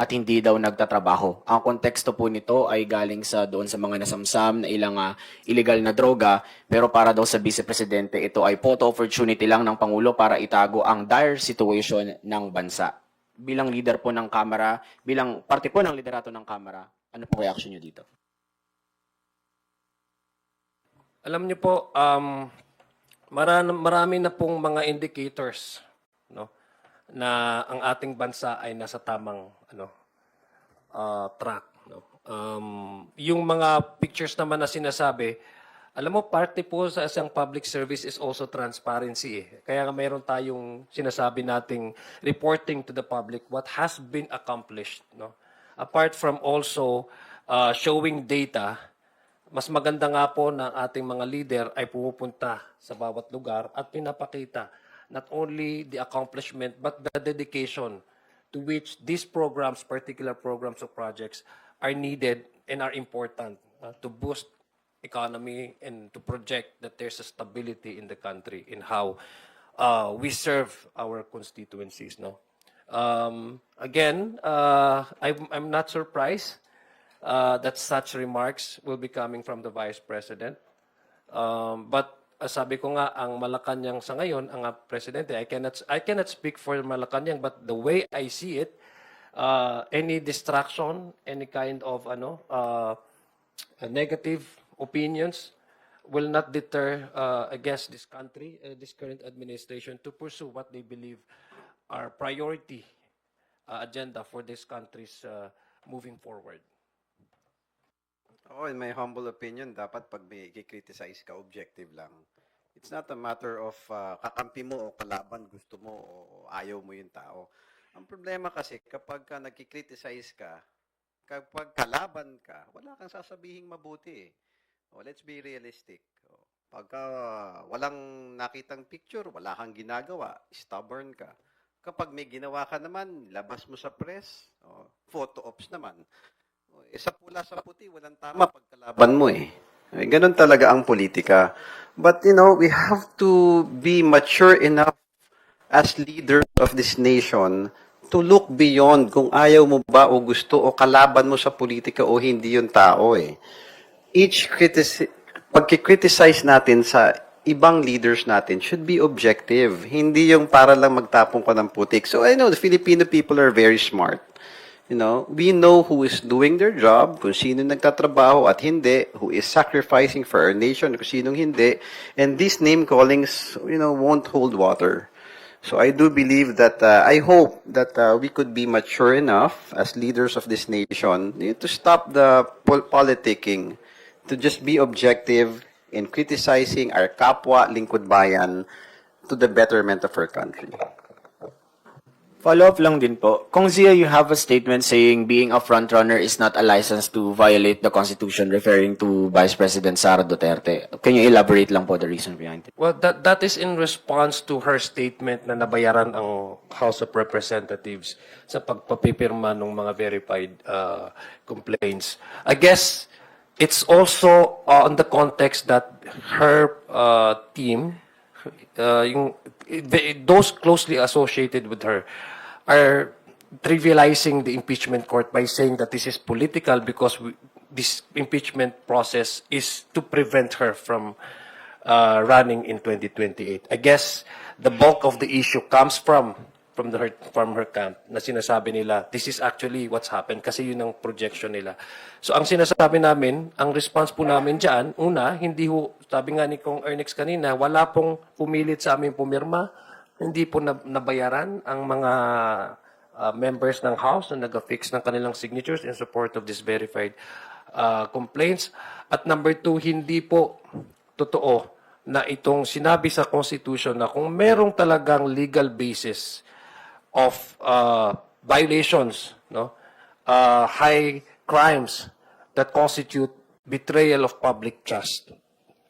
at hindi daw nagtatrabaho. Ang konteksto po nito ay galing sa doon sa mga nasamsam na ilang ah, illegal na droga pero para daw sa Vice Presidente ito ay photo opportunity lang ng Pangulo para itago ang dire situation ng bansa. Bilang leader po ng Kamara, bilang parte po ng liderato ng Kamara, ano po reaction niyo dito? Alam niyo po, um, marami na pong mga indicators no, na ang ating bansa ay nasa tamang ano, uh, track. No? Um, yung mga pictures naman na sinasabi, alam mo, parte po sa isang public service is also transparency. Eh. Kaya mayroon tayong sinasabi nating reporting to the public what has been accomplished. No? Apart from also uh, showing data, mas maganda nga po na ating mga leader ay pumupunta sa bawat lugar at pinapakita not only the accomplishment but the dedication to which these programs, particular programs or projects, are needed and are important uh, to boost economy and to project that there's a stability in the country in how uh, we serve our constituencies. No, um, again, uh, I'm, I'm not surprised uh, that such remarks will be coming from the Vice President. Um, but sabi ko nga, ang Malacanang sa ngayon, ang uh, Presidente, I cannot, I cannot speak for Malacanang, but the way I see it, uh, any distraction, any kind of ano, uh, negative opinions will not deter, uh, guess, this country, uh, this current administration to pursue what they believe are priority uh, agenda for this country's uh, moving forward. Oo, in my humble opinion, dapat pag may i-criticize ka, objective lang. It's not a matter of uh, kakampi mo o kalaban, gusto mo o ayaw mo yung tao. Ang problema kasi, kapag ka nagki-criticize ka, kapag kalaban ka, wala kang sasabihing mabuti eh. O, let's be realistic. O, pagka walang nakitang picture, wala kang ginagawa, stubborn ka. Kapag may ginawa ka naman, labas mo sa press, o, photo ops naman. O, eh, sa pula sa puti, walang tama pagkalaban mo eh. Eh, Ganun talaga ang politika. But, you know, we have to be mature enough as leader of this nation to look beyond kung ayaw mo ba o gusto o kalaban mo sa politika o hindi yung tao eh. Each critici- pagkikriticize natin sa ibang leaders natin should be objective. Hindi yung para lang magtapong ka ng putik. So I know the Filipino people are very smart. You know, we know who is doing their job, kung sino nagtatrabaho at hindi, who is sacrificing for our nation, kung sinong hindi. And these name callings, you know, won't hold water. So I do believe that, uh, I hope that uh, we could be mature enough as leaders of this nation to stop the pol- politicking, to just be objective in criticizing our kapwa lingkod bayan to the betterment of our country. Follow-up lang din po. Kung Zia, you have a statement saying being a frontrunner is not a license to violate the Constitution referring to Vice President Sara Duterte. Can you elaborate lang po the reason behind it? Well, that that is in response to her statement na nabayaran ang House of Representatives sa pagpapipirma ng mga verified uh, complaints. I guess it's also uh, on the context that her uh, team, uh, yung, the, those closely associated with her, are trivializing the impeachment court by saying that this is political because we, this impeachment process is to prevent her from uh, running in 2028. I guess the bulk of the issue comes from from the her, from her camp na sinasabi nila this is actually what's happened kasi yun ang projection nila. So ang sinasabi namin, ang response po namin diyan, una, hindi ho sabi nga ni Kong Ernex kanina, wala pong pumilit sa amin pumirma, hindi po na, nabayaran ang mga uh, members ng House na nag-affix ng kanilang signatures in support of this verified uh, complaints. At number two, hindi po totoo na itong sinabi sa Constitution na kung merong talagang legal basis of uh, violations, no, uh, high crimes that constitute betrayal of public trust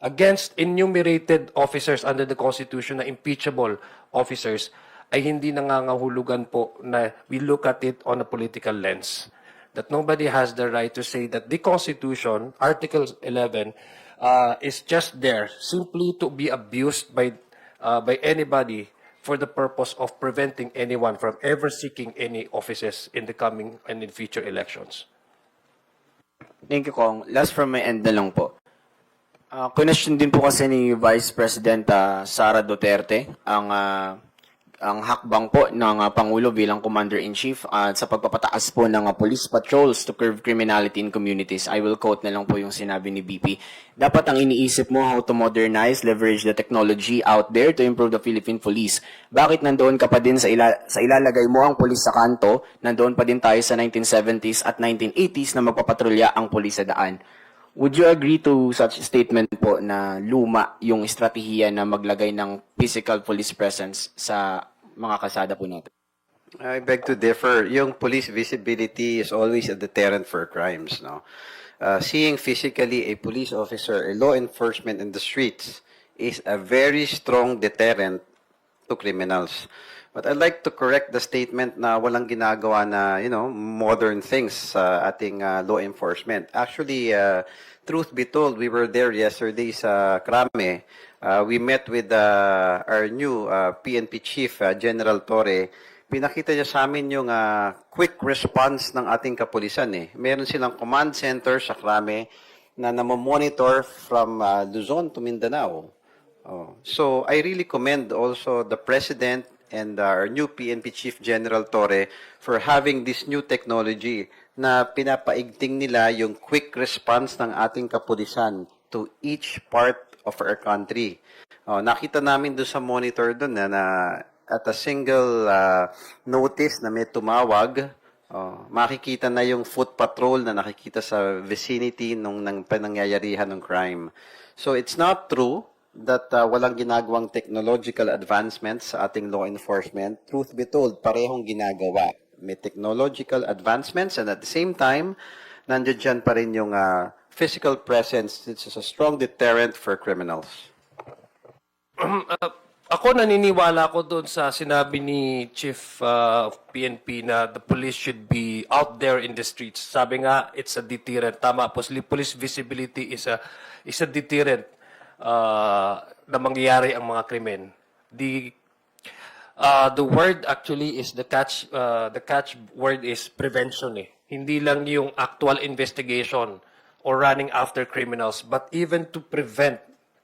against enumerated officers under the Constitution na impeachable officers ay hindi nangangahulugan po na we look at it on a political lens. That nobody has the right to say that the Constitution, Article 11, uh, is just there simply to be abused by uh, by anybody for the purpose of preventing anyone from ever seeking any offices in the coming and in future elections. Thank you, Kong. Last from my end na lang po. Uh, question din po kasi ni Vice President ah, Sara Duterte ang ah, ang hakbang po ng ah, Pangulo bilang Commander-in-Chief at sa pagpapataas po ng ah, police patrols to curb criminality in communities. I will quote na lang po yung sinabi ni BP. Dapat ang iniisip mo how to modernize, leverage the technology out there to improve the Philippine police. Bakit nandoon ka pa din sa, ila- sa ilalagay mo ang police sa kanto, nandoon pa din tayo sa 1970s at 1980s na magpapatrolya ang police sa daan. Would you agree to such statement po na luma yung estratehiya na maglagay ng physical police presence sa mga kasada po natin? I beg to differ. Yung police visibility is always a deterrent for crimes, no? Uh, seeing physically a police officer, a law enforcement in the streets is a very strong deterrent to criminals. But I'd like to correct the statement na walang ginagawa na, you know, modern things sa ating uh, law enforcement. Actually, uh, truth be told, we were there yesterday sa Krame. Uh, we met with uh, our new uh, PNP chief, uh, General Torre. Pinakita niya sa amin yung uh, quick response ng ating kapulisan. Eh. Meron silang command center sa Krame na namomonitor from uh, Luzon to Mindanao. Oh. So I really commend also the President and our new PNP Chief General Torre for having this new technology na pinapaigting nila yung quick response ng ating kapulisan to each part of our country. Oh, nakita namin doon sa monitor doon na, na at a single uh, notice na may tumawag, oh, makikita na yung foot patrol na nakikita sa vicinity nung nang panangyayarihan ng crime. So it's not true that uh, walang ginagawang technological advancements sa ating law enforcement. Truth be told, parehong ginagawa. May technological advancements and at the same time, nandiyan dyan pa rin yung uh, physical presence. It's a strong deterrent for criminals. Ako naniniwala ko doon sa sinabi ni Chief uh, of PNP na the police should be out there in the streets. Sabi nga, it's a deterrent. Tama po, police visibility is a, is a deterrent uh, na mangyayari ang mga krimen. The Uh, the word actually is the catch uh, the catch word is prevention eh. Hindi lang yung actual investigation or running after criminals but even to prevent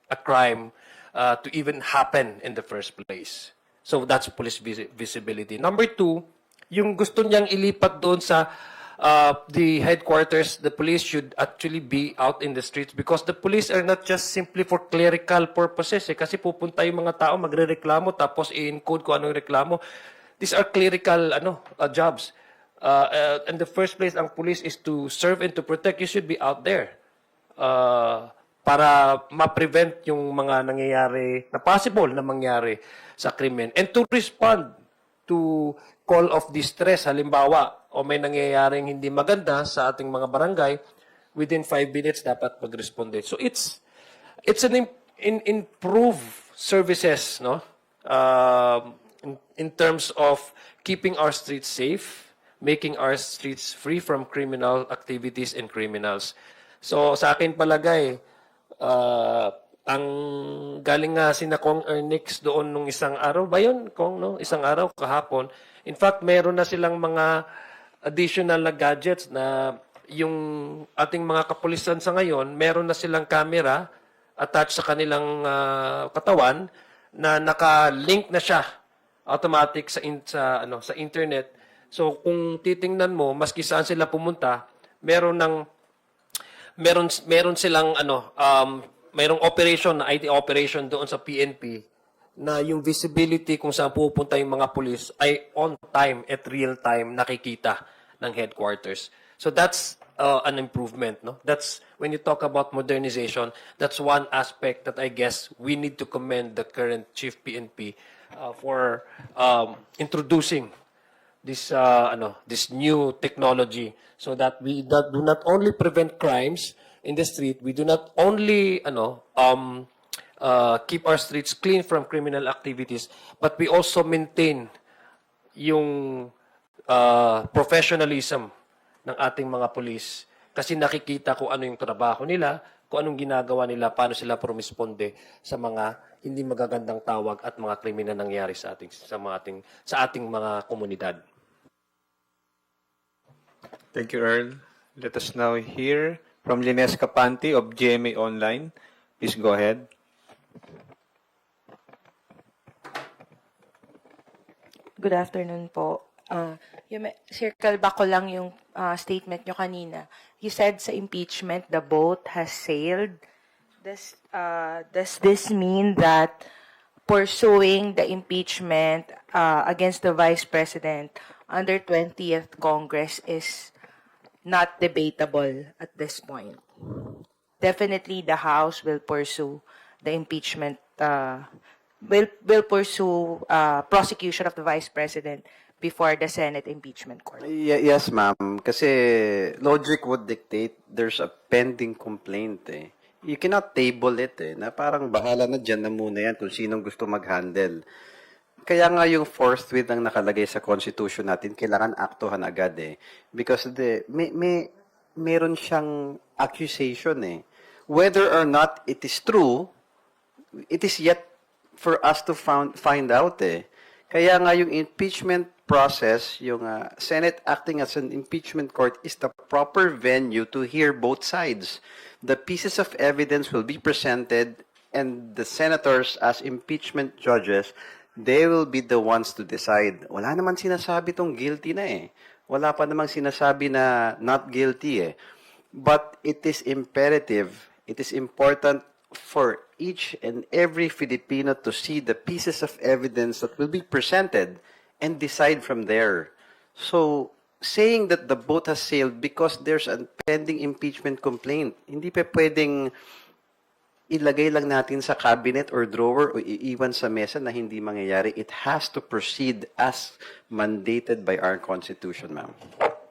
a crime uh, to even happen in the first place. So that's police visi- visibility. Number two, yung gusto niyang ilipat doon sa uh, the headquarters, the police should actually be out in the streets because the police are not just simply for clerical purposes. Eh. Kasi pupunta yung mga tao, magre-reklamo, tapos i-encode kung anong reklamo. These are clerical ano, uh, jobs. Uh, uh, in the first place, ang police is to serve and to protect. You should be out there. Uh, para ma-prevent yung mga nangyayari na possible na mangyari sa krimen and to respond to call of distress halimbawa o may nangyayaring hindi maganda sa ating mga barangay within five minutes dapat mag-responde so it's it's an im- in, improve services no Um in, in terms of keeping our streets safe making our streets free from criminal activities and criminals so sa akin palagay Ah, ang galing nga si na Kong Ernix doon nung isang araw ba yun, Kong, no? Isang araw kahapon. In fact, meron na silang mga additional na gadgets na yung ating mga kapulisan sa ngayon, meron na silang camera attached sa kanilang ah, katawan na naka-link na siya automatic sa in, sa ano sa internet. So kung titingnan mo, maski saan sila pumunta, meron ng meron meron silang ano um merong operation na IT operation doon sa PNP na yung visibility kung saan pupunta yung mga police ay on time at real time nakikita ng headquarters. So that's uh, an improvement, no? That's when you talk about modernization, that's one aspect that I guess we need to commend the current chief PNP uh, for um, introducing this uh, ano this new technology so that we that do not only prevent crimes in the street we do not only ano um uh, keep our streets clean from criminal activities but we also maintain yung uh, professionalism ng ating mga police kasi nakikita ko ano yung trabaho nila kung anong ginagawa nila, paano sila pumisponde sa mga hindi magagandang tawag at mga krimen na nangyari sa ating sa mga ating sa ating mga komunidad. Thank you, Earl. Let us now hear from Lines Capante of GMA Online. Please go ahead. Good afternoon po. Uh, yung, circle back ko lang yung uh, statement nyo kanina. You said sa impeachment, the boat has sailed. Does, uh, does this mean that pursuing the impeachment uh, against the Vice President under 20th Congress is not debatable at this point? Definitely the House will pursue the impeachment uh, will will pursue uh, prosecution of the vice president before the Senate impeachment court. Y- yes, ma'am. Kasi logic would dictate there's a pending complaint eh. You cannot table it eh, na parang bahala na dyan na muna yan kung sinong gusto mag-handle. Kaya nga yung forthwith ang nakalagay sa constitution natin, kailangan aktuhan agad eh. Because the, may, may, meron siyang accusation eh. Whether or not it is true, it is yet for us to found, find out eh. Kaya nga yung impeachment process, yung uh, Senate acting as an impeachment court is the proper venue to hear both sides. The pieces of evidence will be presented and the senators as impeachment judges, they will be the ones to decide. Wala naman sinasabi tong guilty na eh. Wala pa namang sinasabi na not guilty eh. But it is imperative, it is important for each and every Filipino to see the pieces of evidence that will be presented and decide from there. So, saying that the boat has sailed because there's a pending impeachment complaint, hindi pa pwedeng ilagay lang natin sa cabinet or drawer o iiwan sa mesa na hindi mangyayari. It has to proceed as mandated by our Constitution, ma'am.